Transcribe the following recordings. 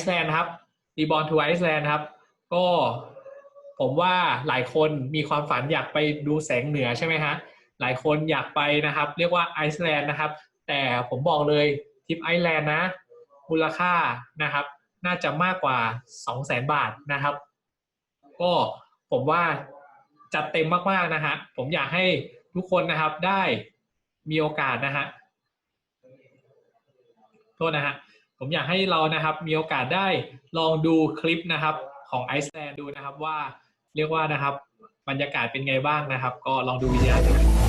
ซ์แลนด์ครับรีบอ n ทูไอซ์แลนด์ครับ ก็ผมว่าหลายคนมีความฝันอยากไปดูแสงเหนือใช่ไหมฮะหลายคนอยากไปนะครับ เรียกว่าไอซ์แลนด์นะครับ แต่ผมบอกเลยทริปไอซ์แลนด์นะมูลค่านะครับ น่าจะมากกว่า 2 0 0แสนบาทนะครับ ก็ผมว่าจัดเต็มมากๆนะฮะผมอยากให้ทุกคนนะครับได้มีโอกาสนะฮะโทษนะฮะ ผมอยากให้เรานะครับมีโอกาสได้ลองดูคลิปนะครับของไอซ์แลนด์ดูนะครับว่าเรียกว่านะครับบรรยากาศเป็นไงบ้างนะครับ ก็ลองดูวิดีโอ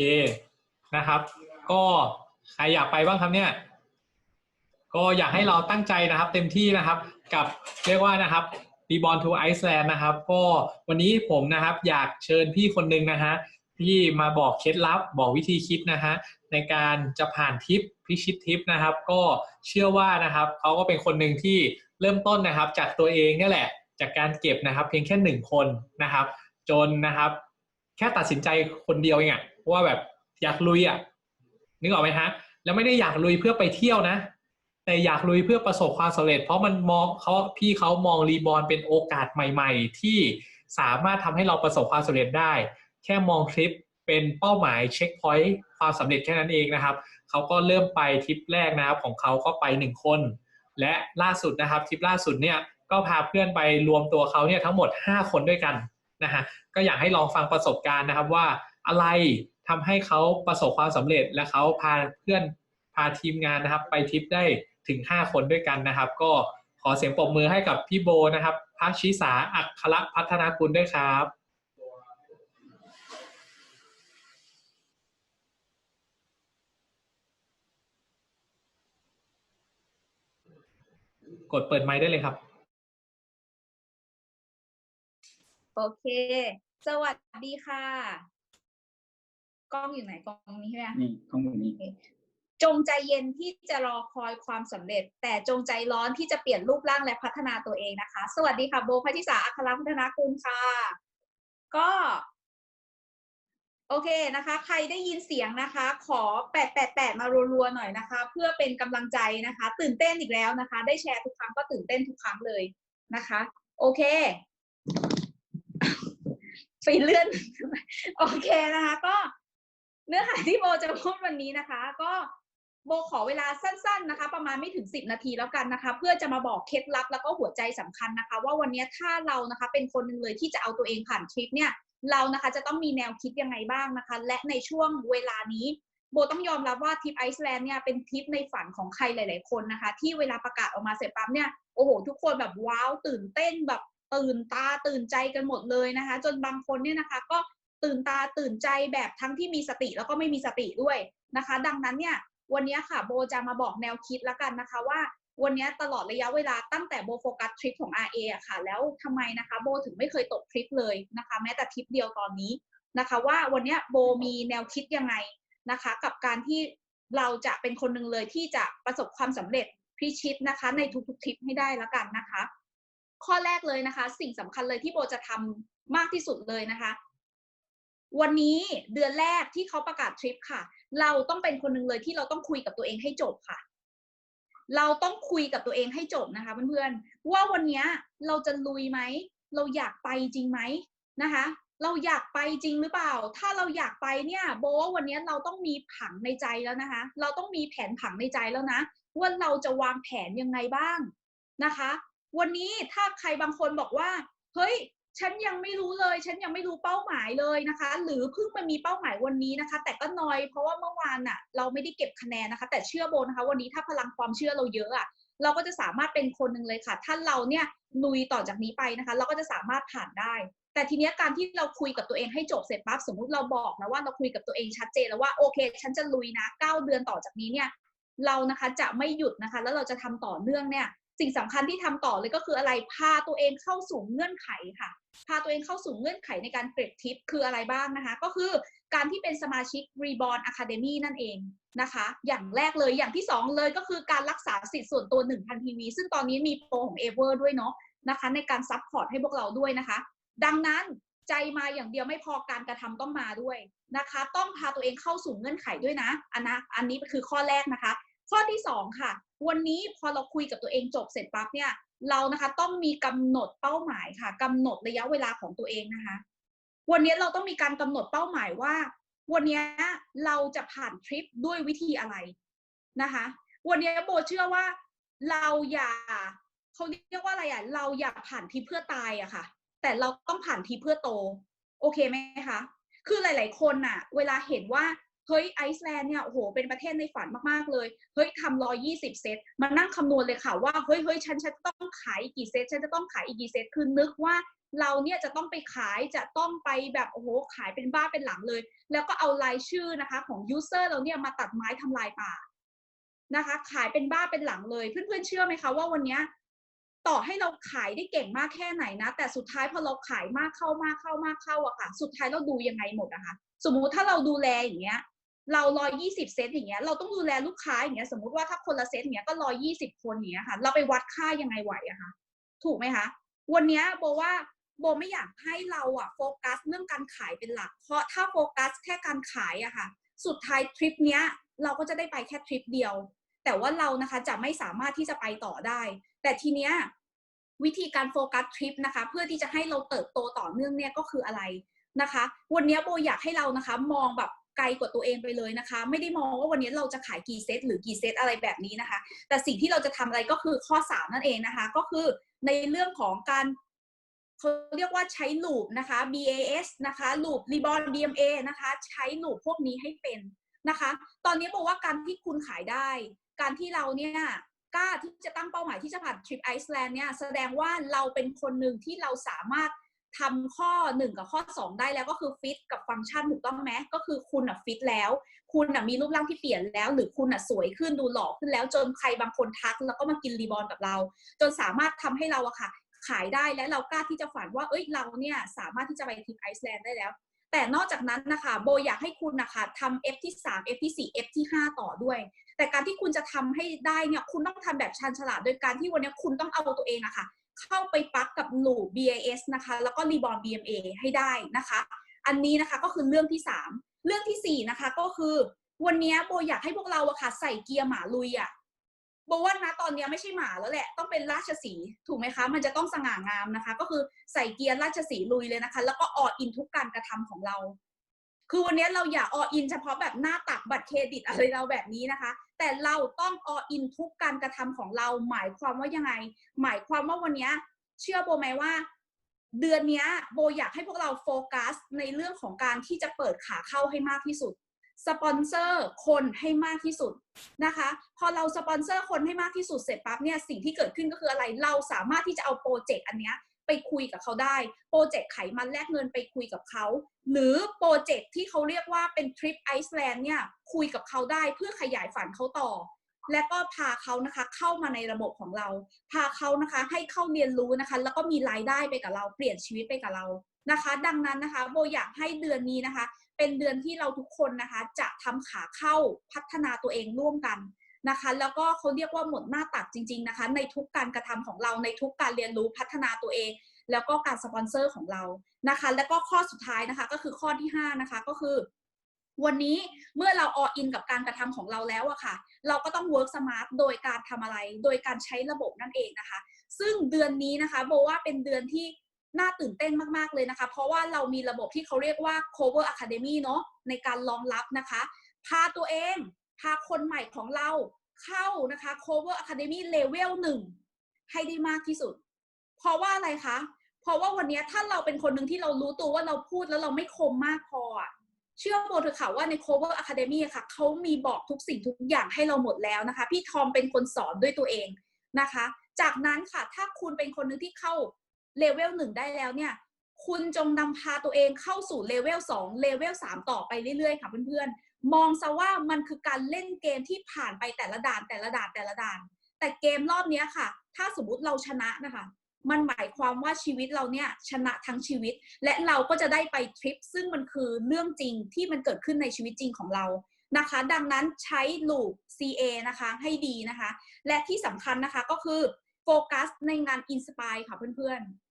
เคนะครับ ก็ใครอยากไปบ้างครับเนี่ย ก็อยากให้เราตั้งใจนะครับ เต็มที่นะครับ กับเรียกว่านะครับ r e b o r n to Iceland นะครับ ก็วันนี้ผมนะครับอยากเชิญพี่คนหนึ่งนะฮะที่มาบอกเคล็ดลับบอกวิธีคิดนะฮะในการจะผ่านทิปพิชิตทิปนะครับ ก็เชื่อว่านะครับเขาก็เป็นคนหนึ่งที่เริ่มต้นนะครับ จากตัวเองนี่แหละ จากการเก็บนะครับ เพียงแค่หนึ่งคนนะครับ จนนะครับ แค่ตัดสินใจคนเดียวเองอะ ว่าแบบอยากลุยอะนึกออกไหมฮะ แล้วไม่ได้อยากลุยเพื่อไปเที่ยวนะ แต่อยากลุยเพื่อประสบความสำเร็จ เพราะมันมองเขาพี่เขามองรีบอลเป็นโอกาสใหม่ ๆ ที่สามารถทำให้เราประสบความสำเร็จได้ แค่มองทริปเป็นเป้าหมายเช็คพอยต์ความสำเร็จแค่นั้นเองนะครับเขาก็เริ่มไปทริปแรกนะครับของเขาก็ไปหนึ่งคน และล่าสุดนะครับทริปล่าสุดเนี่ยก็พาเพื่อนไปรวมตัวเขาเนี่ยทั้งหมด 5 คนด้วยกันนะฮะก็อยากให้ลองฟังประสบการณ์นะครับว่า อะไรทำให้เขาประสบความสำเร็จและเขาพาเพื่อนพาทีมงานนะครับ ไปทริปได้ถึง 5 คนด้วยกันนะครับ ก็ขอเสียงปรบมือให้กับพี่โบนะครับพัชชิสาอัครพัฒนาคุณด้วยครับกดเปิดไมค์ได้เลยครับ โอเค สวัสดีค่ะ กล้องอยู่ไหนกล้องนี้ใช่ไหมคะนี่ข้างบนนี้ จงใจเย็นที่จะรอคอยความสำเร็จ แต่จงใจร้อนที่จะเปลี่ยนรูปร่างและพัฒนาตัวเองนะคะ สวัสดีค่ะโบพัชิสาอัครพัฒนาคุณค่ะ ก็ โอเคนะคะ ใครได้ยินเสียงนะคะ ขอแปดแปดแปดมารัวๆหน่อยนะคะ เพื่อเป็นกำลังใจนะคะ ตื่นเต้นอีกแล้วนะคะ ได้แชร์ทุกครั้งก็ตื่นเต้นทุกครั้งเลยนะคะ โอเคฟีเลื่อน โอเคนะคะ ก็ เนื้อหาที่โบจะพูดวันนี้นะคะ ก็โบขอเวลาสั้น ๆนะคะ ประมาณไม่ถึงสิบนาทีแล้วกันนะคะ เพื่อจะมาบอกเคล็ดลับแล้วก็หัวใจสำคัญนะคะ ว่าวันนี้ถ้าเรานะคะเป็นคนหนึ่งเลยที่จะเอาตัวเองผ่านทริปเนี่ยเรานะคะจะต้องมีแนวคิดยังไงบ้างนะคะ และในช่วงเวลานี้โบต้องยอมรับว่าทริปไอซ์แลนด์เนี่ยเป็นทริปในฝันของใครหลาย ๆ คนนะคะ ที่เวลาประกาศออกมาเสร็จปั๊บเนี่ยโอ้โห ทุกคนแบบว้าวตื่นเต้นแบบตื่นตาตื่นใจกันหมดเลยนะคะ จนบางคนเนี่ยนะคะ ก็ ตื่นตาตื่นใจแบบทั้งที่มีสติแล้วก็ไม่มีสติด้วยนะคะ ดังนั้นเนี่ยวันนี้ค่ะโบจะมาบอกแนวคิดแล้วกันนะคะว่าวันนี้ตลอดระยะเวลาตั้งแต่โบโฟกัสทริปของ RA อะค่ะ แล้วทำไมนะคะโบถึงไม่เคยตกทริปเลยนะคะ แม้แต่ทริปเดียวตอนนี้นะคะ ว่าวันนี้โบมีแนวคิดยังไงนะคะ กับการที่เราจะเป็นคนหนึ่งเลยที่จะประสบความสำเร็จพิชิตนะคะ ในทุกๆทริปให้ได้แล้วกันนะคะ ข้อแรกเลยนะคะ สิ่งสำคัญเลยที่โบจะทำมากที่สุดเลยนะคะ วันนี้เดือนแรกที่เขาประกาศทริปค่ะ เราต้องเป็นคนหนึ่งเลยที่เราต้องคุยกับตัวเองให้จบค่ะ เราต้องคุยกับตัวเองให้จบนะคะเพื่อนๆว่าวันนี้เราจะลุยไหม เราอยากไปจริงไหมนะคะ เราอยากไปจริงหรือเปล่า ถ้าเราอยากไปเนี่ยโบว่าวันนี้เราต้องมีผังในใจแล้วนะคะ เราต้องมีแผนผังในใจแล้วนะ ว่าเราจะวางแผนยังไงบ้างนะคะ วันนี้ถ้าใครบางคนบอกว่าเฮ้ย ฉันยังไม่รู้เลย ฉันยังไม่รู้เป้าหมายเลยนะคะ หรือเพิ่งมามีเป้าหมายวันนี้นะคะ แต่ก็นอยเพราะว่าเมื่อวานน่ะเราไม่ได้เก็บคะแนนนะคะ แต่เชื่อโบนะคะ วันนี้ถ้าพลังความเชื่อเราเยอะอะเราก็จะสามารถเป็นคนหนึ่งเลยค่ะ ถ้าเราเนี่ยลุยต่อจากนี้ไปนะคะ เราก็จะสามารถผ่านได้ แต่ทีเนี้ยการที่เราคุยกับตัวเองให้จบเสร็จปั๊บสมมุติเราบอกนะว่าเราคุยกับตัวเองชัดเจนแล้วว่าโอเค ฉันจะลุยนะเก้าเดือนต่อจากนี้เนี่ย เรานะคะจะไม่หยุดนะคะ แล้วเราจะทำต่อเนื่องเนี่ย สิ่งสำคัญที่ทำต่อเลยก็คืออะไรพาตัวเองเข้าสู่เงื่อนไขค่ะพาตัวเองเข้าสู่เงื่อนไขในการเก็บทิปคืออะไรบ้างนะคะ ก็คือการที่เป็นสมาชิก Reborn Academy นั่นเองนะคะ อย่างแรกเลยอย่างที่สองเลยก็คือการรักษาสิทธิ์ส่วนตัว 1,000 PV ซึ่งตอนนี้มีโปรของ Ever ด้วยเนาะนะคะ ในการซัพพอร์ตให้พวกเราด้วยนะคะ ดังนั้นใจมาอย่างเดียวไม่พอการกระทำต้องมาด้วยนะคะ ต้องพาตัวเองเข้าสู่เงื่อนไขด้วยนะอันนะอันนี้คือข้อแรกนะคะ ข้อที่สองค่ะ วันนี้พอเราคุยกับตัวเองจบเสร็จปั๊บเนี่ยเรานะคะต้องมีกำหนดเป้าหมายค่ะกำหนดระยะเวลาของตัวเองนะคะ วันนี้เราต้องมีการกำหนดเป้าหมายว่า วันนี้เราจะผ่านทริปด้วยวิธีอะไรนะคะ วันนี้โบเชื่อว่าเราอย่าเขาเรียกว่าอะไรอะเราอยากผ่านทริปเพื่อตายอะค่ะ แต่เราต้องผ่านทริปเพื่อโต โอเคไหมคะ คือหลาย ๆ คนน่ะ เวลาเห็นว่า เฮ้ยไอซ์แลนด์เนี่ยโอ้โหเป็นประเทศในฝันมากๆเลยเฮ้ยทำร้อยยี่สิบเซตมานั่งคำนวณเลยค่ะว่าเฮ้ยเฮ้ยฉันฉันต้องขายกี่เซตฉันจะต้องขายอีกกี่เซตคือนึกว่าเราเนี่ยจะต้องไปขายจะต้องไปแบบโอ้โหขายเป็นบ้าเป็นหลังเลย แล้วก็เอารายชื่อนะคะของยูเซอร์เราเนี่ยมาตัดไม้ทำลายป่านะคะ ขายเป็นบ้าเป็นหลังเลย เพื่อนๆเชื่อไหมคะว่าวันนี้ต่อให้เราขายได้เก่งมากแค่ไหนนะ แต่สุดท้ายพอเราขายมากเข้ามากเข้ามากเข้าอะค่ะ สุดท้ายเราดูยังไงหมดอะคะ สมมุติถ้าเราดูแลอย่างเงี้ย เราร้อยยี่สิบเซตอย่างเงี้ยเราต้องดูแลลูกค้าอย่างเงี้ยสมมติว่าถ้าคนละเซตอย่างเงี้ยก็ร้อยยี่สิบคนอย่างเงี้ยค่ะ เราไปวัดค่ายังไงไหวอะคะถูกไหมคะวันเนี้ยโบว่าโบไม่อยากให้เราอะโฟกัสเรื่องการขายเป็นหลัก เพราะถ้าโฟกัสแค่การขายอะค่ะ สุดท้ายทริปเนี้ยเราก็จะได้ไปแค่ทริปเดียว แต่ว่าเรานะคะจะไม่สามารถที่จะไปต่อได้ แต่ทีเนี้ยวิธีการโฟกัสทริปนะคะ เพื่อที่จะให้เราเติบโตต่อเนื่องเนี่ยก็คืออะไรนะคะ วันนี้โบอยากให้เรานะคะ มองแบบ ไกลกว่าตัวเองไปเลยนะคะ ไม่ได้มองว่าวันนี้เราจะขายกี่เซตหรือกี่เซตอะไรแบบนี้นะคะ แต่สิ่งที่เราจะทำอะไรก็คือข้อสามนั่นเองนะคะ ก็คือในเรื่องของการเขาเรียกว่าใช้ลูปนะคะ BAS นะคะลูป Reborn DMA นะคะ ใช้ลูปพวกนี้ให้เป็นนะคะ ตอนนี้บอกว่าการที่คุณขายได้ การที่เราเนี่ยกล้าที่จะตั้งเป้าหมายที่จะผ่านทริปไอซ์แลนด์เนี่ยแสดงว่าเราเป็นคนหนึ่งที่เราสามารถ ทำข้อ 1 กับข้อ 2 ได้แล้วก็คือฟิตกับฟังก์ชันถูกต้องไหมก็คือคุณอะฟิตแล้ว คุณอะมีรูปร่างที่เปลี่ยนแล้ว หรือคุณอะสวยขึ้นดูหล่อขึ้นแล้ว จนใครบางคนทัก แล้วก็มากินรีบอลกับเรา จนสามารถทำให้เราอะค่ะ ขายได้และเรากล้าที่จะฝันว่าเอ้ยเราเนี่ยสามารถที่จะไปทริปไอซ์แลนด์ได้แล้ว แต่นอกจากนั้นนะคะโบอยากให้คุณนะคะทำ F ที่ 3 F ที่ 4 F ที่ 5 ต่อด้วย แต่การที่คุณจะทำให้ได้เนี่ยคุณต้องทำแบบชาญฉลาดโดยการที่วันนี้คุณต้องเอาตัวเองอะค่ะ เข้าไปปักกับลู BAS นะคะ แล้วก็ Reborn BMA ให้ได้นะคะ อันนี้นะคะก็คือเรื่องที่ 3 เรื่องทีสี่ 4 นะคะก็คือวันนี้โบอยากให้พวกเราอะค่ะใส่เกียร์หมาลุยอะโบว่านะตอนนี้ไม่ใช่หมาแล้วแหละ ต้องเป็นราชสีห์ถูกไหมคะ มันจะต้องสง่างามนะคะ ก็คือใส่เกียร์ราชสีห์ลุยเลยนะคะ แล้วก็ออดอินทุกการกระทำของเรา คือวันนี้เราอย่าออินเฉพาะแบบหน้าตักบัตรเครดิตอะไรเราแบบนี้นะคะ แต่เราต้องออินทุกการกระทำของเรา หมายความว่ายังไง หมายความว่าวันนี้เชื่อโบไหมว่าเดือนนี้โบอยากให้พวกเราโฟกัสในเรื่องของการที่จะเปิดขาเข้าให้มากที่สุด สปอนเซอร์คนให้มากที่สุดนะคะ พอเราสปอนเซอร์คนให้มากที่สุดเสร็จปั๊บเนี่ยสิ่งที่เกิดขึ้นก็คืออะไร เราสามารถที่จะเอาโปรเจกต์อันเนี้ย ไปคุยกับเขาได้ โปรเจกต์ไขมันแลกเงินไปคุยกับเขา หรือโปรเจกต์ที่เขาเรียกว่าเป็นทริปไอซ์แลนด์เนี่ยคุยกับเขาได้เพื่อขยายฝันเขาต่อ และก็พาเขานะคะเข้ามาในระบบของเรา พาเขานะคะให้เข้าเรียนรู้นะคะ แล้วก็มีรายได้ไปกับเราเปลี่ยนชีวิตไปกับเรานะคะ ดังนั้นนะคะโบอยากให้เดือนนี้นะคะ เป็นเดือนที่เราทุกคนนะคะ จะทำขาเข้าพัฒนาตัวเองร่วมกัน นะคะ แล้วก็เขาเรียกว่าหมดหน้าตักจริง ๆนะคะ ในทุกการกระทำของเราในทุกการเรียนรู้พัฒนาตัวเอง แล้วก็การสปอนเซอร์ของเรานะคะ แล้วก็ข้อสุดท้ายนะคะ ก็คือข้อที่ห้านะคะก็คือ วันนี้เมื่อเราออินกับการกระทำของเราแล้วอะค่ะ เราก็ต้อง work smart โดยการทำอะไร โดยการใช้ระบบนั่นเองนะคะ ซึ่งเดือนนี้นะคะโบว่าเป็นเดือนที่น่าตื่นเต้นมาก ๆ เลยนะคะ เพราะว่าเรามีระบบที่เขาเรียกว่า cover academy เนาะในการรองรับนะคะ พาตัวเอง พาคนใหม่ของเราเข้านะคะ cover academy level 1ให้ได้มากที่สุด เพราะว่าอะไรคะ เพราะว่าวันนี้ถ้าเราเป็นคนหนึ่งที่เรารู้ตัวว่าเราพูดแล้วเราไม่คมมากพอเชื่อโบเถอะค่ะว่าใน cover academy ค่ะเขามีบอกทุกสิ่งทุกอย่างให้เราหมดแล้วนะคะ พี่ทอมเป็นคนสอนด้วยตัวเองนะคะ จากนั้นค่ะถ้าคุณเป็นคนหนึ่งที่เข้าเลเวลหนึ่งได้แล้วเนี่ยคุณจงนำพาตัวเองเข้าสู่เลเวลสองเลเวลสามต่อไปเรื่อยๆ ค่ะเพื่อนๆ มองซะว่ามันคือการเล่นเกมที่ผ่านไปแต่ละด่านแต่ละด่านแต่ละด่าน แต่เกมรอบนี้ค่ะ ถ้าสมมติเราชนะนะคะ มันหมายความว่าชีวิตเราเนี่ยชนะทั้งชีวิต และเราก็จะได้ไปทริป ซึ่งมันคือเรื่องจริงที่มันเกิดขึ้นในชีวิตจริงของเรานะคะ ดังนั้นใช้ลูป CA นะคะให้ดีนะคะ และที่สำคัญนะคะก็คือโฟกัสในงานอินสปายค่ะเพื่อนๆ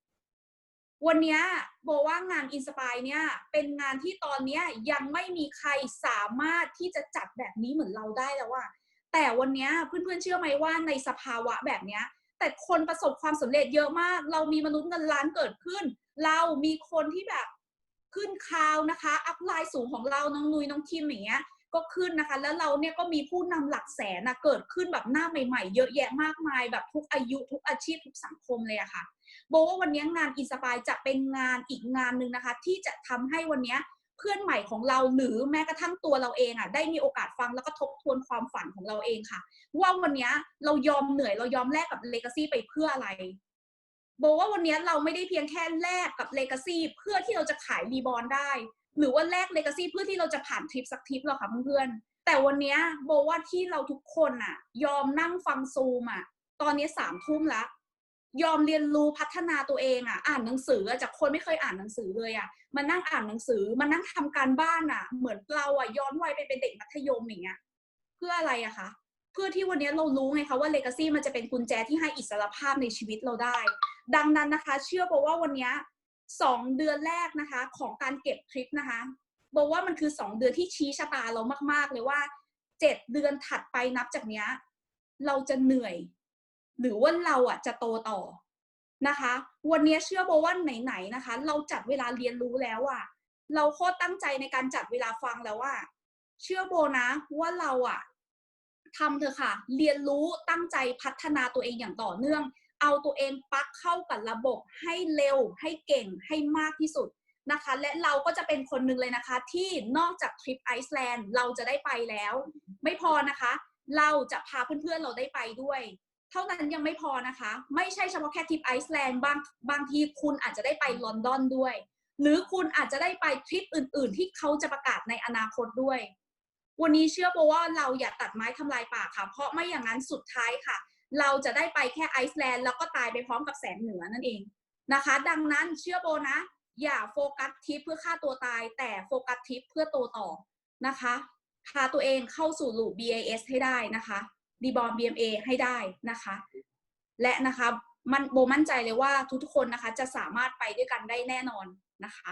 วันนี้โบว่างานอินสปายเนี่ยเป็นงานที่ตอนนี้ยังไม่มีใครสามารถที่จะจัดแบบนี้เหมือนเราได้แล้วอะแต่วันนี้เพื่อนๆเชื่อไหมว่าในสภาวะแบบเนี้ย แต่คนประสบความสำเร็จเยอะมาก เรามีมนุษย์เงินล้านเกิดขึ้น เรามีคนที่แบบขึ้นคาวนะคะ อัพไลน์สูงของเราน้องนุยน้องคิมอย่างเงี้ยก็ขึ้นนะคะ แล้วเราเนี่ยก็มีผู้นำหลักแสนนะเกิดขึ้นแบบหน้าใหม่ ๆ เยอะแยะมากมายแบบทุกอายุทุกอาชีพทุกสังคมเลยอะค่ะ โบว่าวันนี้งานอินสปายจะเป็นงานอีกงานหนึ่งนะคะ ที่จะทำให้วันนี้เพื่อนใหม่ของเราหรือแม้กระทั่งตัวเราเองอะได้มีโอกาสฟังแล้วก็ทบทวนความฝันของเราเองค่ะ ว่าวันนี้เรายอมเหนื่อยเรายอมแลกกับเลกาซีไปเพื่ออะไรโบว่าวันนี้เราไม่ได้เพียงแค่แลกกับเลกาซีเพื่อที่เราจะขายรีบอลได้ หรือว่าแลกเลกาซีเพื่อที่เราจะผ่านทริปสักทริปหรอกค่ะเพื่อนๆแต่วันนี้โบว่าที่เราทุกคนอะ ยอมนั่งฟังซูมอะ ตอนนี้สามทุ่มแล้ว ยอมเรียนรู้พัฒนาตัวเองอะ อ่านหนังสืออจากคนไม่เคยอ่านหนังสือเลยอะมานั่งอ่านหนังสือมานั่งทำการบ้านอะ เหมือนเราอะย้อนวัยไปเป็นเด็กมัธยมอย่างเงี้ยเพื่ออะไรอะคะเพื่อที่วันนี้เรารู้ไงคะว่าเลกาซีมันจะเป็นกุญแจที่ให้อิสรภาพในชีวิตเราได้ ดังนั้นนะคะ เชื่อบอกว่าวันนี้สองเดือนแรกนะคะ ของการเก็บทริปนะคะบอกว่ามันคือสองเดือนที่ชี้ชะตาเรามาก ๆ เลยว่าเจ็ดเดือนถัดไปนับจากเนี้ย เราจะเหนื่อย หรือว่าเราอะจะโตต่อนะคะ วันนี้เชื่อโบว่าไหนๆนะคะ เราจัดเวลาเรียนรู้แล้วอะ เราโคตรตั้งใจในการจัดเวลาฟังแล้วว่า เชื่อโบนะว่าเราอะทำเถอะค่ะ เรียนรู้ตั้งใจพัฒนาตัวเองอย่างต่อเนื่อง เอาตัวเองปักเข้ากับระบบให้เร็ว ให้เก่งให้มากที่สุดนะคะ และเราก็จะเป็นคนหนึ่งเลยนะคะ ที่นอกจากทริปไอซ์แลนด์เราจะได้ไปแล้ว ไม่พอนะคะ เราจะพาเพื่อนๆเราได้ไปด้วย เท่านั้นยังไม่พอนะคะ ไม่ใช่เฉพาะแค่ทริปไอซ์แลนด์บางบางทีคุณอาจจะได้ไปลอนดอนด้วย หรือคุณอาจจะได้ไปทริปอื่น ๆ ที่เขาจะประกาศในอนาคตด้วย วันนี้เชื่อโบว่าเราอย่าตัดไม้ทำลายป่าค่ะ เพราะไม่อย่างนั้นสุดท้ายค่ะ เราจะได้ไปแค่ไอซ์แลนด์แล้วก็ตายไปพร้อมกับแสงเหนือนั่นเองนะคะ ดังนั้นเชื่อโบนะ อย่าโฟกัสทริปเพื่อฆ่าตัวตาย แต่โฟกัสทริปเพื่อโตต่อนะคะ พาตัวเองเข้าสู่ลูป BAS ให้ได้นะคะ ดีบอล BMA ให้ได้นะคะ และนะคะมันโบมั่นใจเลยว่าทุกๆคนนะคะจะสามารถไปด้วยกันได้แน่นอนนะคะ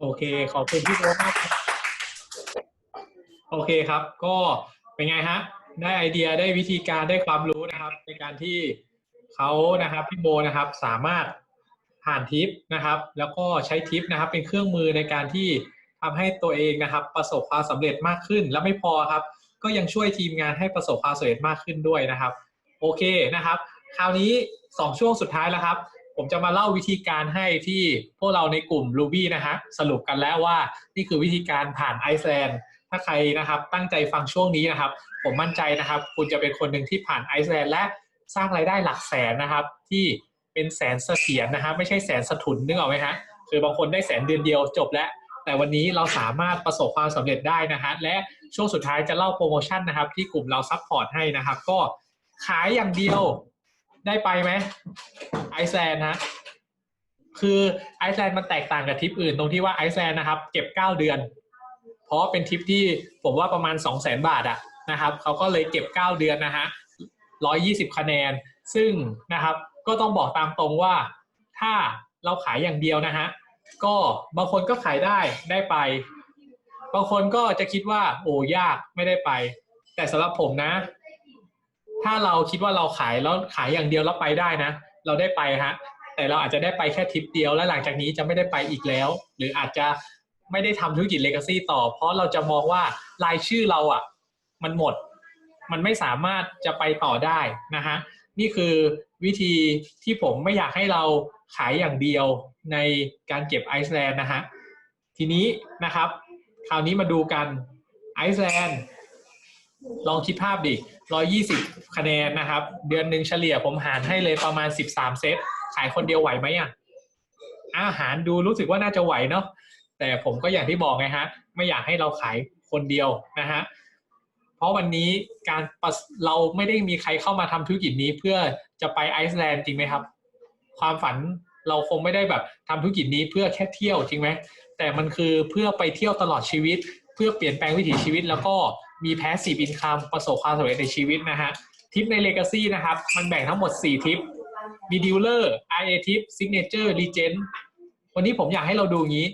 โอเค ขอบคุณพี่โบมากโอเคครับ ก็เป็นไงฮะได้ไอเดียได้วิธีการได้ความรู้นะครับ ในการที่เขานะครับพี่โบนะครับสามารถผ่านทิปนะครับ แล้วก็ใช้ทิปนะครับ เป็นเครื่องมือในการที่ทำให้ตัวเองนะครับ ประสบความสำเร็จมากขึ้นแล้วไม่พอครับ ก็ยังช่วยทีมงานให้ประสบความสำเร็จมากขึ้นด้วยนะครับ โอเคนะครับ คราวนี้สองช่วงสุดท้ายแล้วครับ ผมจะมาเล่าวิธีการให้ที่พวกเราในกลุ่ม Ruby นะฮะสรุปกันแล้วว่านี่คือวิธีการผ่านไอซ์แลนด์ถ้าใครนะครับตั้งใจฟังช่วงนี้นะครับ ผมมั่นใจนะครับ คุณจะเป็นคนหนึ่งที่ผ่านไอซ์แลนด์และสร้างรายได้หลักแสนนะครับ ที่เป็นแสนเสถียรนะครับไม่ใช่แสนสถุนนึกออกไหมฮะคือบางคนได้แสนเดือนเดียวจบแล้ว แต่วันนี้เราสามารถประสบความสำเร็จได้นะฮะและช่วงสุดท้ายจะเล่าโปรโมชั่นนะครับ ที่กลุ่มเราซัพพอร์ตให้นะครับ ก็ขายอย่างเดียวได้ไปไหมไอซ์แลนด์ฮะคือไอซ์แลนด์มันแตกต่างกับทริปอื่นตรงที่ว่าไอซ์แลนด์นะครับ เก็บ 9 เดือน เพราะเป็นทริปที่ผมว่าประมาณ 2 0 0 0 0 0 บาทอะนะครับเขาก็เลยเก็บ 9 เดือนนะฮะ120 คะแนน ซึ่งนะครับก็ต้องบอกตามตรงว่าถ้าเราขายอย่างเดียวนะฮะ ก็บางคนก็ขายได้ได้ไป บางคนก็จะคิดว่า โอ้ยากไม่ได้ไป แต่สำหรับผมนะ ถ้าเราคิดว่าเราขายแล้วขายอย่างเดียวแล้วไปได้นะ เราได้ไปฮะ แต่เราอาจจะได้ไปแค่ทริปเดียวและหลังจากนี้จะไม่ได้ไปอีกแล้ว หรืออาจจะไม่ได้ทำธุรกิจเลกาซี่ต่อ เพราะเราจะมองว่ารายชื่อเราอะ มันหมด มันไม่สามารถจะไปต่อได้นะฮะนี่คือวิธีที่ผมไม่อยากให้เรา ขายอย่างเดียวในการเก็บไอซ์แลนด์นะฮะทีนี้นะครับ คราวนี้มาดูกันไอซ์แลนด์ลองคิดภาพดิ 120 คะแนนนะครับ เดือนหนึ่งเฉลี่ยผมหารให้เลยประมาณ 13 เซต ขายคนเดียวไหวไหมอะอาหารดูรู้สึกว่าน่าจะไหวเนาะ แต่ผมก็อย่างที่บอกไงฮะ ไม่อยากให้เราขายคนเดียวนะฮะ เพราะวันนี้การเราไม่ได้มีใครเข้ามาทำธุรกิจนี้เพื่อจะไปไอซ์แลนด์จริงไหมครับ ความฝันเราคงไม่ได้แบบทำธุรกิจนี้เพื่อแค่เที่ยวจริงไหมแต่มันคือเพื่อไปเที่ยวตลอดชีวิต เพื่อเปลี่ยนแปลงวิถีชีวิต แล้วก็มีแพสซีฟอินคัมประสบความสำเร็จในชีวิตนะฮะทริปในเลกาซี่นะครับ มันแบ่งทั้งหมด 4ทริปมีดิวเลอร์ IA ทิปซิกเนเจอร์รีเจนวันนี้ผมอยากให้เราดูงี้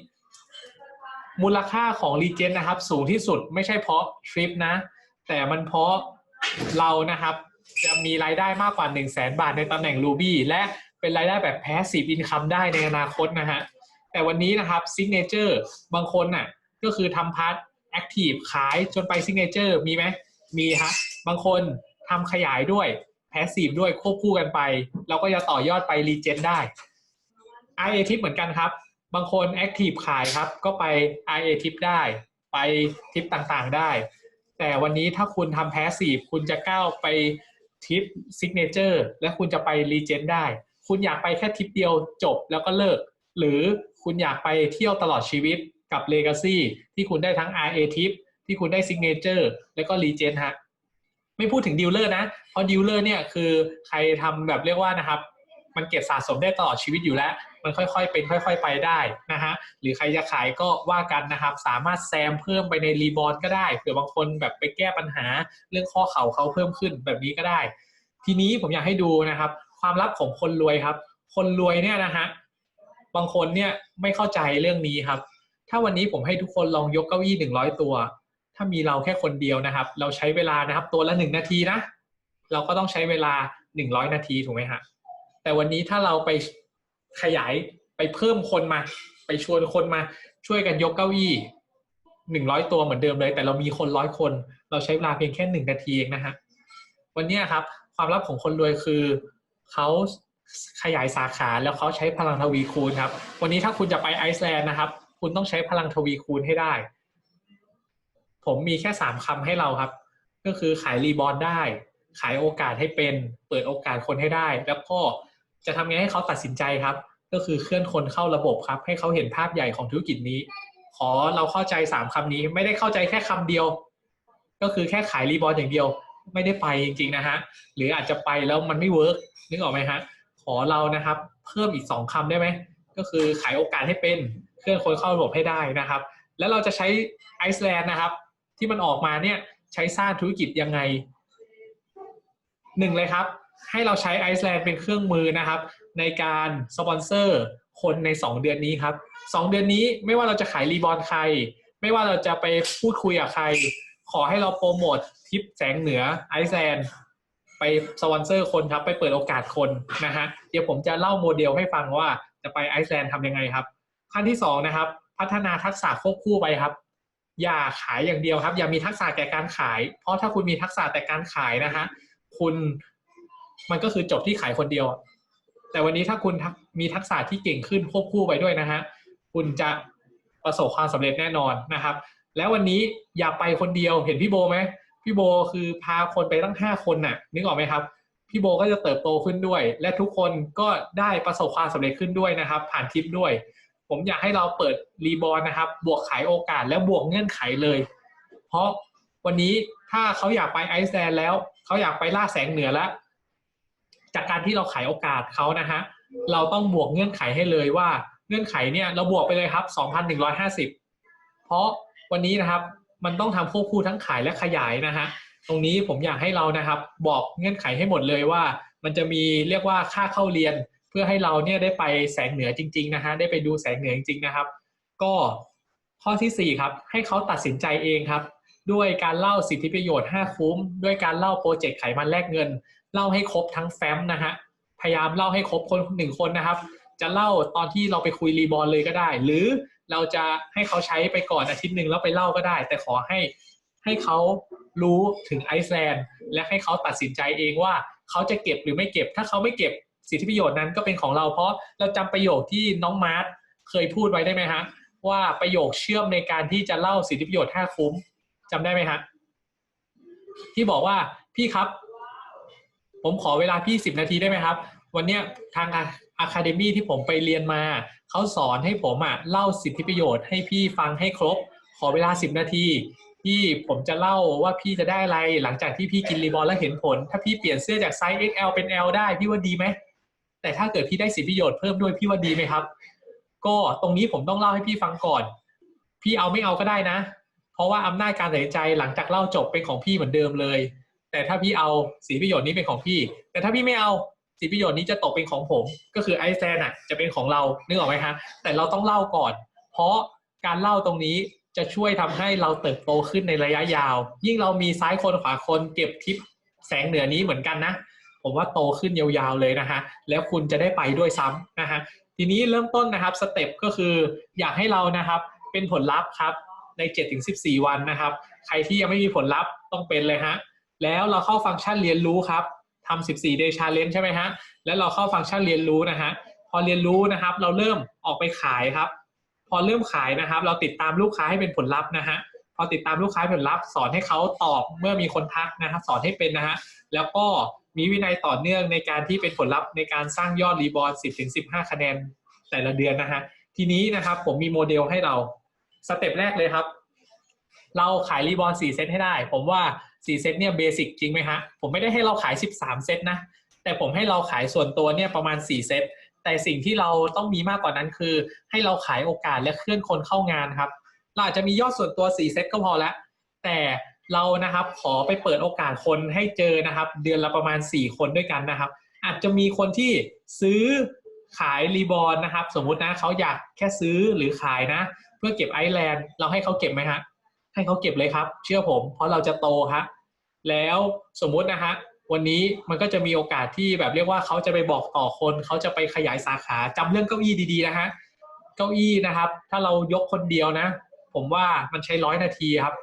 มูลค่าของรีเจนนะครับ สูงที่สุดไม่ใช่เพราะทริปนะ แต่มันเพราะเรานะครับ จะมีรายได้มากกว่า 1 0 0 0 0แบาทในตำแหน่ง Ruby และ เป็นรายได้แบบแพสซีฟอินคัมได้ในอนาคตนะฮะแต่วันนี้นะครับซิกเนเจอร์บางคนน่ะก็คือทำพาร์ทแอคทีฟขายจนไปซิกเนเจอร์มีไหมมีฮะบางคนทำขยายด้วยแพสซีฟด้วยควบคู่กันไป เราก็จะต่อยอดไปรีเจนได้ IA tip เหมือนกันครับ บางคนแอคทีฟขายครับ ก็ไป IA tip ได้ ไปทิปต่างๆได้ แต่วันนี้ถ้าคุณทำแพสซีฟคุณจะก้าวไปทิปซิกเนเจอร์และคุณจะไปรีเจนได้ คุณอยากไปแค่ทริปเดียวจบแล้วก็เลิก หรือคุณอยากไปเที่ยวตลอดชีวิตกับ Legacy ที่คุณได้ทั้ง RA tip ที่คุณได้ Signature แล้วก็ Legend ฮะไม่พูดถึงดีลเลอร์นะ เพราะดีลเลอร์เนี่ยคือใครทำแบบเรียกว่านะครับ มันเก็บสะสมได้ตลอดชีวิตอยู่แล้ว มันค่อยๆเป็นค่อย ๆ ไปได้นะฮะหรือใครจะขายก็ว่ากันนะครับ สามารถแซมเพิ่มไปในรีบอร์ดก็ได้เผื่อบางคนแบบไปแก้ปัญหาเรื่องข้อเข่าเขาเพิ่มขึ้นแบบนี้ก็ได้ ทีนี้ผมอยากให้ดูนะครับ ความลับของคนรวยครับ คนรวยเนี่ยนะฮะบางคนเนี่ยไม่เข้าใจเรื่องนี้ครับ ถ้าวันนี้ผมให้ทุกคนลองยกเก้าอี้หนึ่งร้อยตัว ถ้ามีเราแค่คนเดียวนะครับ เราใช้เวลานะครับ ตัวละหนึ่งนาทีนะเราก็ต้องใช้เวลาหนึ่งร้อยนาทีถูกไหมฮะแต่วันนี้ถ้าเราไปขยายไปเพิ่มคนมา ไปชวนคนมา ช่วยกันยกเก้าอี้หนึ่งร้อยตัวเหมือนเดิมเลย แต่เรามีคนร้อยคน เราใช้เวลาเพียงแค่หนึ่งนาทีเองนะฮะวันนี้ครับ ความลับของคนรวยคือ เขาขยายสาขาแล้วเขาใช้พลังทวีคูณครับ วันนี้ถ้าคุณจะไปไอซ์แลนด์นะครับ คุณต้องใช้พลังทวีคูณให้ได้ ผมมีแค่สามคำให้เราครับ ก็คือขายรีบอลได้ ขายโอกาสให้เป็น เปิดโอกาสคนให้ได้ แล้วก็จะทำไงให้เขาตัดสินใจครับ ก็คือเคลื่อนคนเข้าระบบครับ ให้เขาเห็นภาพใหญ่ของธุรกิจนี้ ขอเราเข้าใจสามคำนี้ ไม่ได้เข้าใจแค่คำเดียว ก็คือแค่ขายรีบอลอย่างเดียว ไม่ได้ไปจริง ๆ นะฮะหรืออาจจะไปแล้วมันไม่เวิร์ก นึกออกไหมฮะขอเรานะครับ เพิ่มอีกสองคำได้ไหม ก็คือขายโอกาสให้เป็นเคลื่อนคนเข้าระบบให้ได้นะครับ แล้วเราจะใช้ไอซ์แลนด์นะครับ ที่มันออกมาเนี่ยใช้สร้างธุรกิจยังไงหนึ่งเลยครับ ให้เราใช้ไอซ์แลนด์เป็นเครื่องมือนะครับ ในการสปอนเซอร์คนใน 2 เดือนนี้ครับ 2 เดือนนี้ไม่ว่าเราจะขายรีบอลใคร ไม่ว่าเราจะไปพูดคุยกับใคร ขอให้เราโปรโมททริปแสงเหนือไอซ์แลนด์ ไปสปอนเซอร์คนครับ ไปเปิดโอกาสคนนะฮะเดี๋ยวผมจะเล่าโมเดลให้ฟังว่าจะไปไอซ์แลนด์ทำยังไงครับ ขั้นที่สองนะครับ พัฒนาทักษะควบคู่ไปครับ อย่าขายอย่างเดียวครับ อย่ามีทักษะแก่การขาย เพราะถ้าคุณมีทักษะแต่การขายนะฮะคุณมันก็คือจบที่ขายคนเดียว แต่วันนี้ถ้าคุณมีทักษะที่เก่งขึ้นควบคู่ไปด้วยนะฮะคุณจะประสบความสำเร็จแน่นอนนะครับ แล้ววันนี้อย่าไปคนเดียวเห็นพี่โบไหม พี่โบคือพาคนไปตั้งห้าคนน่ะนึกออกไหมครับ พี่โบก็จะเติบโตขึ้นด้วย และทุกคนก็ได้ประสบความสำเร็จขึ้นด้วยนะครับ ผ่านทริปด้วย ผมอยากให้เราเปิดรีบอลนะครับ บวกขายโอกาสและบวกเงื่อนไขเลย เพราะวันนี้ถ้าเขาอยากไปไอซ์แลนด์แล้วเขาอยากไปล่าแสงเหนือแล้วจากการที่เราขายโอกาสเขานะฮะเราต้องบวกเงื่อนไขให้เลยว่าเงื่อนไขเนี่ยเราบวกไปเลยครับ 2,150 เพราะวันนี้นะครับ มันต้องทำควบคู่ทั้งขายและขยายนะฮะตรงนี้ผมอยากให้เรานะครับ บอกเงื่อนไขให้หมดเลยว่า มันจะมีเรียกว่าค่าเข้าเรียน เพื่อให้เราเนี่ยได้ไปแสงเหนือจริง ๆ นะฮะได้ไปดูแสงเหนือจริงๆนะครับ ก็ข้อที่4ครับให้เขาตัดสินใจเองครับ ด้วยการเล่าสิทธิประโยชน์ 5 คุ้ม ด้วยการเล่าโปรเจกต์ไขมันแลกเงิน เล่าให้ครบทั้งแฟ้มนะฮะพยายามเล่าให้ครบคนหนึ่งคนนะครับ จะเล่าตอนที่เราไปคุยรีบอลเลยก็ได้ หรือ เราจะให้เขาใช้ไปก่อนอาทิตย์หนึ่งแล้วไปเล่าก็ได้ แต่ขอให้ให้เขารู้ถึงไอซ์แลนด์และให้เขาตัดสินใจเองว่าเขาจะเก็บหรือไม่เก็บ ถ้าเขาไม่เก็บสิทธิประโยชน์นั้นก็เป็นของเราเพราะเราจำประโยคที่น้องมาร์ทเคยพูดไว้ได้ไหมฮะว่าประโยคเชื่อมในการที่จะเล่าสิทธิประโยชน์ห้าคุ้มจำได้ไหมฮะที่บอกว่าพี่ครับ ผมขอเวลาพี่สิบนาทีได้ไหมครับ วันเนี้ยทาง อะคาเดมี่ที่ผมไปเรียนมา เขาสอนให้ผมอะเล่าสิทธิประโยชน์ให้พี่ฟังให้ครบ ขอเวลาสิบนาทีพี่ผมจะเล่าว่าพี่จะได้อะไรหลังจากที่พี่กินรีบอลแล้วเห็นผล ถ้าพี่เปลี่ยนเสื้อจากไซส์ XL เป็น L ได้พี่ว่าดีไหมแต่ถ้าเกิดพี่ได้สิทธิประโยชน์เพิ่มด้วยพี่ว่าดีไหมครับ ก็ตรงนี้ผมต้องเล่าให้พี่ฟังก่อน พี่เอาไม่เอาก็ได้นะ เพราะว่าอำนาจการตัดสินใจหลังจากเล่าจบเป็นของพี่เหมือนเดิมเลย แต่ถ้าพี่เอาสิทธิประโยชน์นี้เป็นของพี่ แต่ถ้าพี่ไม่เอา สิทธิประโยชน์นี้จะตกเป็นของผม ก็คือไอแซนอะจะเป็นของเรานึกออกไหมฮะแต่เราต้องเล่าก่อน เพราะการเล่าตรงนี้จะช่วยทำให้เราเติบโตขึ้นในระยะยาว ยิ่งเรามีซ้ายคนขวาคนเก็บทิปแสงเหนือนี้เหมือนกันนะผมว่าโตขึ้นยาวๆเลยนะฮะแล้วคุณจะได้ไปด้วยซ้ำนะฮะทีนี้เริ่มต้นนะครับสเต็ปก็คืออยากให้เรานะครับเป็นผลลัพธ์ครับใน 7-14 วันนะครับ ใครที่ยังไม่มีผลลัพธ์ต้องเป็นเลยฮะแล้วเราเข้าฟังก์ชันเรียนรู้ครับ ทำ14 day challenge ใช่ไหมฮะ แล้วเราเข้าฟังก์ชันเรียนรู้นะฮะ พอเรียนรู้นะครับ เราเริ่มออกไปขายครับ พอเริ่มขายนะครับ เราติดตามลูกค้าให้เป็นผลลัพธ์นะฮะ พอติดตามลูกค้าผลลัพธ์สอนให้เขาตอบเมื่อมีคนทักนะครับสอนให้เป็นนะฮะ แล้วก็มีวินัยต่อเนื่องในการที่เป็นผลลัพธ์ในการสร้างยอดรีบอล10-15 คะแนนแต่ละเดือนนะฮะ ทีนี้นะครับผมมีโมเดลให้เรา สเต็ปแรกเลยครับ เราขายรีบอล4เซตให้ได้ ผมว่า 4เซตเนี่ยเบสิกจริงไหมฮะ ผมไม่ได้ให้เราขาย13เซตนะ แต่ผมให้เราขายส่วนตัวเนี่ยประมาณ4เซต แต่สิ่งที่เราต้องมีมากกว่านั้นคือ ให้เราขายโอกาสและเคลื่อนคนเข้างานครับ เราอาจจะมียอดส่วนตัว4เซตก็พอล้วแต่เรานะครับขอไปเปิดโอกาสคนให้เจอนะครับ เดือนละประมาณ 4 คนด้วยกันนะครับ อาจจะมีคนที่ซื้อขายรีบอลนะครับ สมมุตินะเขาอยากแค่ซื้อหรือขายนะ เพื่อเก็บไอแลนด์เราให้เขาเก็บไหมฮะ ให้เขาเก็บเลยครับ เชื่อผม เพราะเราจะโตฮะแล้วสมมุตินะฮะวันนี้มันก็จะมีโอกาสที่แบบเรียกว่าเขาจะไปบอกต่อคนเขาจะไปขยายสาขาจำเรื่องเก้าอี้ดีๆนะฮะเก้าอี้นะครับ ถ้าเรายกคนเดียวนะ ผมว่ามันใช้ร้อยนาทีครับ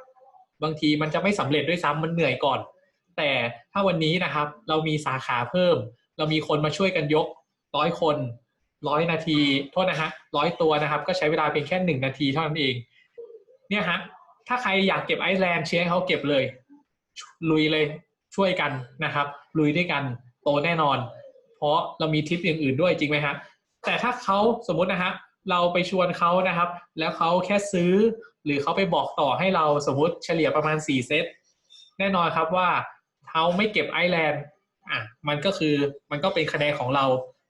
บางทีมันจะไม่สำเร็จด้วยซ้ำมันเหนื่อยก่อน แต่ถ้าวันนี้นะครับ เรามีสาขาเพิ่ม เรามีคนมาช่วยกันยกร้อยคนร้อยนาทีโทษนะฮะร้อยตัวนะครับ ก็ใช้เวลาเพียงแค่หนึ่งนาทีเท่านั้นเอง เนี่ยฮะ ถ้าใครอยากเก็บไอซ์แลนด์เชียร์ให้เขาเก็บเลย ลุยเลยช่วยกันนะครับ ลุยด้วยกันโตแน่นอน เพราะเรามีทิปอย่างอื่นด้วยจริงไหมฮะแต่ถ้าเขาสมมุตินะฮะเราไปชวนเขานะครับ แล้วเขาแค่ซื้อ หรือเขาไปบอกต่อให้เราสมมติเฉลี่ยประมาณ 4 เซต แน่นอนครับว่าเขาไม่เก็บไอซ์แลนด์อะมันก็คือมันก็เป็นคะแนนของเรา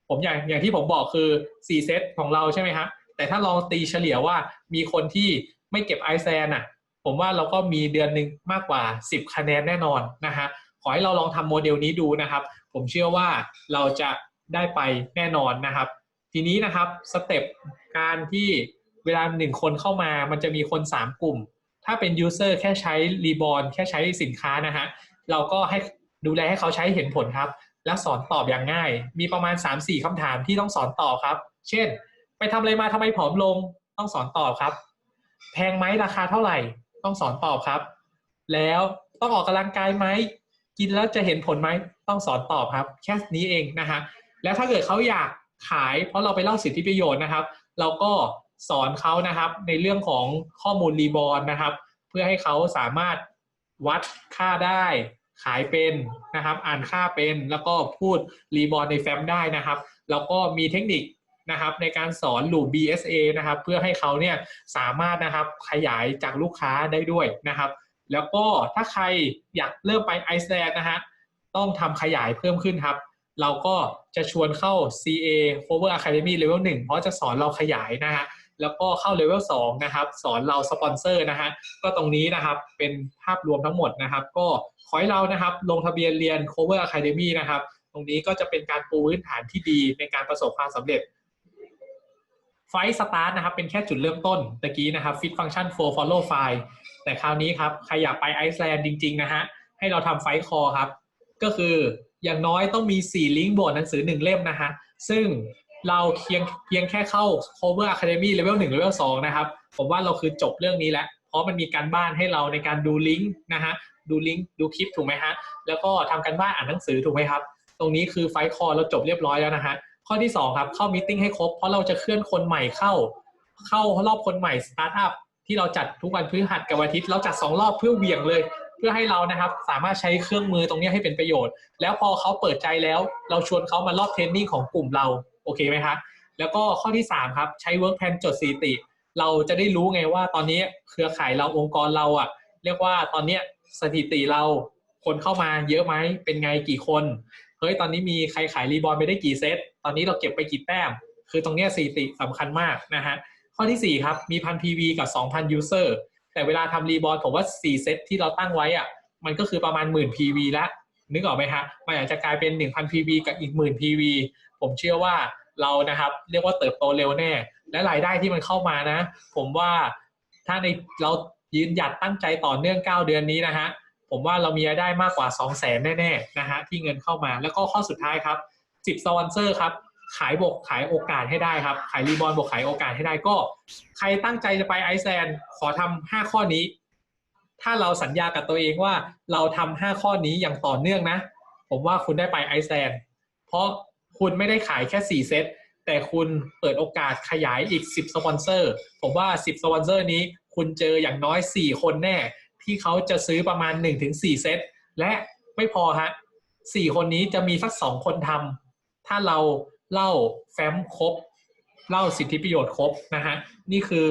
ผมอย่างอย่างที่ผมบอกคือ 4 เซตของเราใช่ไหมฮะแต่ถ้าลองตีเฉลี่ยว่ามีคนที่ไม่เก็บไอซ์แลนด์อะ ผมว่าเราก็มีเดือนหนึ่งมากกว่า 10 คะแนนแน่นอนนะฮะขอให้เราลองทำโมเดลนี้ดูนะครับ ผมเชื่อว่าเราจะได้ไปแน่นอนนะครับ ทีนี้นะครับสเต็ปการที่เวลาหนึ่งคนเข้ามามันจะมีคน 3 กลุ่ม ถ้าเป็นยูเซอร์แค่ใช้รีบอลแค่ใช้สินค้านะฮะเราก็ให้ดูแลให้เขาใช้เห็นผลครับ และสอนตอบอย่างง่าย มีประมาณ 3-4คำถามที่ต้องสอนตอบครับ เช่น ไปทำอะไรมาทำไมผอมลง ต้องสอนตอบครับ แพงไหมราคาเท่าไหร่ ต้องสอนตอบครับ แล้วต้องออกกำลังกายไหมกินแล้วจะเห็นผลไหมต้องสอนตอบครับ แค่นี้เองนะฮะแล้วถ้าเกิดเขาอยากขายเพราะเราไปเล่าสิทธิประโยชน์นะครับ เราก็สอนเขานะครับในเรื่องของข้อมูลรีบอลนะครับ เพื่อให้เขาสามารถวัดค่าได้ขายเป็นนะครับ อ่านค่าเป็นแล้วก็พูดรีบอลในแฟ้มได้นะครับ แล้วก็มีเทคนิค นะครับในการสอนหลูป BSA นะครับเพื่อให้เขาเนี่ยสามารถนะครับขยายจากลูกค้าได้ด้วยนะครับ แล้วก็ถ้าใครอยากเริ่มไปไอซ์แลนด์นะฮะต้องทำขยายเพิ่มขึ้นครับ เราก็จะชวนเข้า CA Cover Academy Level 1 เพราะจะสอนเราขยายนะฮะแล้วก็เข้า Level 2นะครับ สอนเราสปอนเซอร์นะฮะก็ตรงนี้นะครับเป็นภาพรวมทั้งหมดนะครับ ก็ขอให้เรานะครับลงทะเบียนเรียน Cover Academy นะครับ ตรงนี้ก็จะเป็นการปูพื้นฐานที่ดีในการประสบความสำเร็จ ไฟสตาร์ทนะครับเป็นแค่จุดเริ่มต้นตะกี้นะครับ fit function for follow file แต่คราวนี้ครับใครอยากไปไอซ์แลนด์จริง ๆ นะฮะ ให้เราทำไฟคอครับ ก็คืออย่างน้อยต้องมี 4 ลิงก์บทหนังสือ 1 เล่มนะฮะ ซึ่งเราเพียงเพียงแค่เข้า cover academy level 1 level 2 นะครับ ผมว่าเราคือจบเรื่องนี้แล้ว เพราะมันมีการบ้านให้เราในการดูลิงก์นะฮะ ดูลิงก์ดูคลิปถูกไหมฮะ แล้วก็ทำการบ้านอ่านหนังสือถูกไหมครับ ตรงนี้คือไฟคอเราจบเรียบร้อยแล้วนะฮะ ข้อที่2ครับเข้ามีติ้งให้ครบเพราะเราจะเคลื่อนคนใหม่เข้า เข้ารอบคนใหม่สตาร์ทอัพที่เราจัดทุกวันพฤหัสกับวันอาทิตย์เราจัด2รอบเพื่อเหวี่ยงเลย เพื่อให้เรานะครับ สามารถใช้เครื่องมือตรงนี้ให้เป็นประโยชน์ แล้วพอเขาเปิดใจแล้ว เราชวนเขามารอบเทรนนิ่งของกลุ่มเราโอเคไหมครับแล้วก็ข้อที่3ครับใช้ work plan จดสถิติ เราจะได้รู้ไงว่าตอนนี้เครือข่ายเราองค์กรเราอะเรียกว่าตอนเนี้ยสถิติเราคนเข้ามาเยอะไหมเป็นไงกี่คน เฮ้ยตอนนี้มีใครขายรีบอลไปได้กี่เซต ตอนนี้เราเก็บไปกี่แต้ม คือตรงเนี้ยสถิติสำคัญมากนะฮะ ข้อทีสี่ 4 ครับ มีพัน PV กับ 2,000 user แต่เวลาทำรีบอลผมว่า 4 เซตที่เราตั้งไว้อะมันก็คือประมาณหมื่น PV ล้วนึกออกไหมฮะ มันอาจจะกลายเป็น 1,000 PV กับอีกหมื่น PV ผมเชื่อว่าเรานะครับ เรียกว่าเติบโตเร็วแน่ และรายได้ที่มันเข้ามานะ ผมว่าถ้าในเรายืนหยัดตั้งใจต่อเนื่อง 9 เดือนนี้นะฮะ ผมว่าเรามีรายได้มากกว่า 2 0 0 0 0 0แน่ๆนะฮะที่เงินเข้ามาแล้วก็ข้อสุดท้ายครับ10สปอนเซอร์ครับขายบวกขายโอกาสให้ได้ครับ ขายรีบอลบวกขายโอกาสให้ได้ก็ ใครตั้งใจจะไปไอซ์แลนด์ขอทำห้าข้อนี้ ถ้าเราสัญญากับตัวเองว่าเราทำห้าข้อนี้อย่างต่อเนื่องนะ ผมว่าคุณได้ไปไอซ์แลนด์เพราะคุณไม่ได้ขายแค่4เซตแต่คุณเปิดโอกาสขยายอีก 10 สปอนเซอร์ ผมว่า 10 สปอนเซอร์นี้ คุณเจออย่างน้อย 4 คนแน่ ที่เขาจะซื้อประมาณ 1-4 เซต และไม่พอฮะ4คนนี้จะมีสัก2คนทำถ้าเราเล่าแฟ้มครบ เล่าสิทธิประโยชน์ครบนะฮะนี่คือ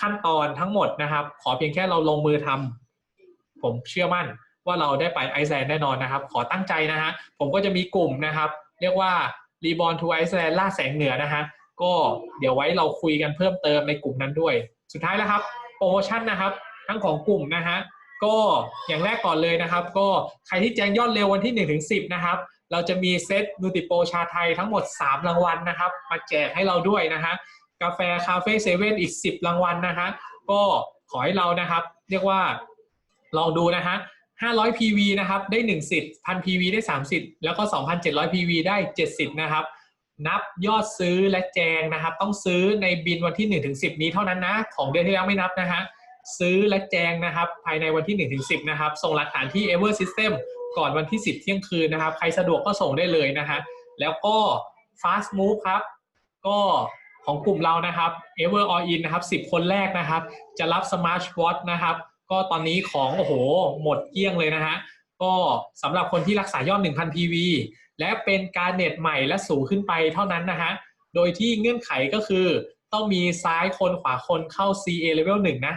ขั้นตอนทั้งหมดนะครับ ขอเพียงแค่เราลงมือทำผมเชื่อมั่นว่าเราได้ไปไอซ์แลนด์แน่นอนนะครับ ขอตั้งใจนะฮะผมก็จะมีกลุ่มนะครับ เรียกว่ารีบอ n ทูไอซ์แลนด์ล่าแสงเหนือนะฮะก็เดี๋ยวไว้เราคุยกันเพิ่มเติมในกลุ่มนั้นด้วย สุดท้ายแล้วครับโปรโมชั่นนะครับ ทั้งของกลุ่มนะฮะก็อย่างแรกก่อนเลยนะครับ ก็ใครที่แจ้งยอดเร็ววันที่1นถึงสินะครับ เราจะมีเซตนูติโปชาไทยทั้งหมด 3 รางวัลนะครับ มาแจกให้เราด้วยนะฮะกาแฟคาเฟ่เซเว่นอีก 10 รางวัลนะฮะก็ขอให้เรานะครับ เรียกว่าลองดูนะฮะ500 PV นะครับ ได้ 1 สิทธิ์ 1,000 PV ได้ 3 สิทธิ์ แล้วก็ 2,700 PV ได้ 7 สิทธิ์นะครับ นับยอดซื้อและแจงนะครับ ต้องซื้อในบินวันที่1ถึง10 นี้เท่านั้นนะ ของเดือนที่แล้วไม่นับนะฮะ ซื้อและแจงนะครับ ภายในวันที่1ถึง10 นะครับ ส่งหลักฐานที่ Ever System ก่อนวันที่ 10 เที่ยงคืนนะครับ ใครสะดวกก็ส่งได้เลยนะฮะแล้วก็ Fast Move ครับ ก็ของกลุ่มเรานะครับ Ever All In นะครับ 10 คนแรกนะครับ จะรับ Smart Watch นะครับ ก็ตอนนี้ของโอ้โหหมดเกลี้ยงเลยนะฮะก็สำหรับคนที่รักษายอด 1,000 PV และเป็นการเน็ตใหม่และสูงขึ้นไปเท่านั้นนะฮะโดยที่เงื่อนไขก็คือต้องมีซ้ายคนขวาคนเข้า CA Level 1 นะ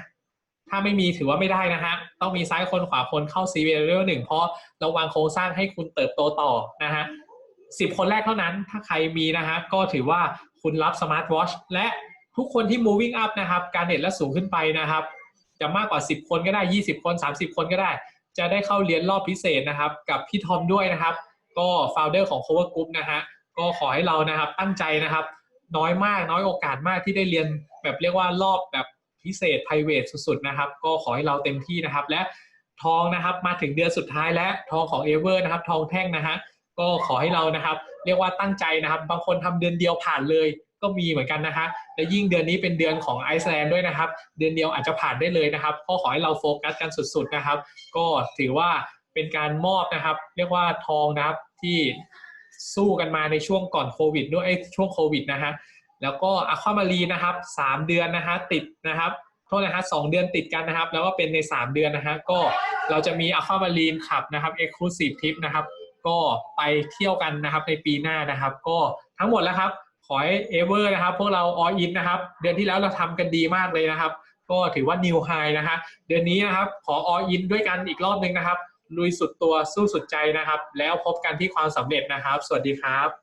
ถ้าไม่มีถือว่าไม่ได้นะฮะ ต้องมีซ้ายคนขวาคนเข้า CA Level 1เพราะเราวางโครงสร้างให้คุณเติบโตต่อนะฮะ10คนแรกเท่านั้น ถ้าใครมีนะฮะ ก็ถือว่าคุณรับสมาร์ทวอชและทุกคนที่ moving up นะครับ การเน็ตและสูงขึ้นไปนะครับ จะมากกว่า 10 คนก็ได้ 20 คน 30 คนก็ได้ จะได้เข้าเรียนรอบพิเศษนะครับ กับพี่ทอมด้วยนะครับ ก็ founder ของ Cover Group นะฮะ ก็ขอให้เรานะครับตั้งใจนะครับ น้อยมากน้อยโอกาสมากที่ได้เรียนแบบเรียกว่ารอบแบบ พิเศษ private สุดๆนะครับ ก็ขอให้เราเต็มที่นะครับ และทองนะครับมาถึงเดือนสุดท้ายแล้วทองของ Ever นะครับ ทองแท่งนะฮะก็ขอให้เรานะครับ เรียกว่าตั้งใจนะครับ บางคนทำเดือนเดียวผ่านเลยก็มีเหมือนกันนะฮะและยิ่งเดือนนี้เป็นเดือนของไอซ์แลนด์ด้วยนะครับ เดือนเดียวอาจจะผ่านได้เลยนะครับ ก็ขอให้เราโฟกัสกันสุดๆนะครับ ก็ถือว่าเป็นการมอบนะครับ เรียกว่าทองนะครับที่สู้กันมาในช่วงก่อนโควิดด้วยเอ้ยช่วงโควิดนะฮะ แล้วก็อะความารีนะครับสามเดือนนะฮะติดนะครับโทษนะฮะสองเดือนติดกันนะครับ แล้วก็เป็นใน 3 เดือนนะฮะก็เราจะมีอะความารีนขับนะครับ Exclusive Trip นะครับก็ไปเที่ยวกันนะครับในปีหน้านะครับ ก็ทั้งหมดแล้วครับขอให้เอเวอร์นะครับพวกเราอออินนะครับ เดือนที่แล้วเราทำกันดีมากเลยนะครับ ก็ถือว่านิวไฮนะฮะเดือนนี้นะครับขอออินด้วยกันอีกรอบหนึ่งนะครับลุยสุดตัวสู้สุดใจนะครับ แล้วพบกันที่ความสำเร็จนะครับ สวัสดีครับ